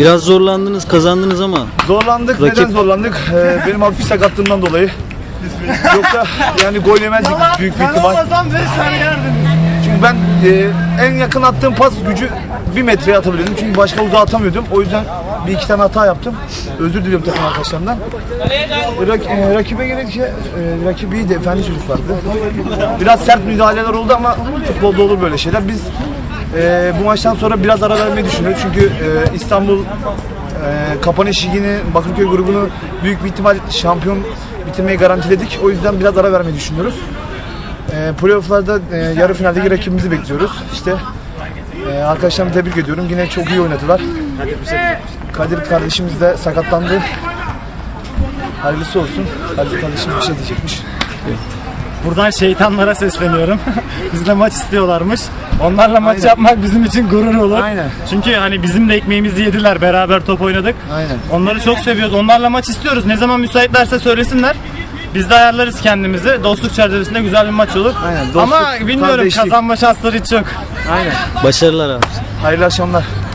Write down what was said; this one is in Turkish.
Biraz zorlandınız, kazandınız ama Zorlandık. Rakip- Neden zorlandık? Ee, benim hafif sakatlığımdan dolayı. Yoksa yani gol yemezdik büyük bir ihtimal. Çünkü ben e, en yakın attığım pas gücü bir metreye atabiliyordum. Çünkü başka uzağa atamıyordum. O yüzden bir iki tane hata yaptım. Özür diliyorum takım arkadaşlarımdan. E, rak- e, rakibe gelince e, rakip iyiydi. Efendi çocuklardı. Biraz sert müdahaleler oldu ama futbolda olur böyle şeyler. Biz e, bu maçtan sonra biraz ara vermeyi düşünüyoruz. Çünkü e, İstanbul e, kapanış ligini, Bakırköy grubunu büyük bir ihtimal şampiyon bitirmeyi garantiledik. O yüzden biraz ara vermeyi düşünüyoruz. E, playoff'larda e, yarı finaldeki rakibimizi bekliyoruz. İşte e, arkadaşlarımı tebrik ediyorum. Yine çok iyi oynadılar. Kadir kardeşimiz de sakatlandı. Hayırlısı olsun. Kadir kardeşimiz bir şey diyecekmiş. Buradan şeytanlara sesleniyorum. Bizle maç istiyorlarmış. Onlarla maç Aynen. yapmak bizim için gurur olur. Aynen. Çünkü hani bizim de ekmeğimizi yediler. Beraber top oynadık. Aynen. Onları çok seviyoruz. Onlarla maç istiyoruz. Ne zaman müsaitlerse söylesinler. Biz de ayarlarız kendimizi. Dostluk çerçevesinde güzel bir maç olur. Aynen, dostluk, Ama bilmiyorum kardeşlik. kazanma şansları hiç yok. Aynen. başarılar abi. Hayırlı akşamlar.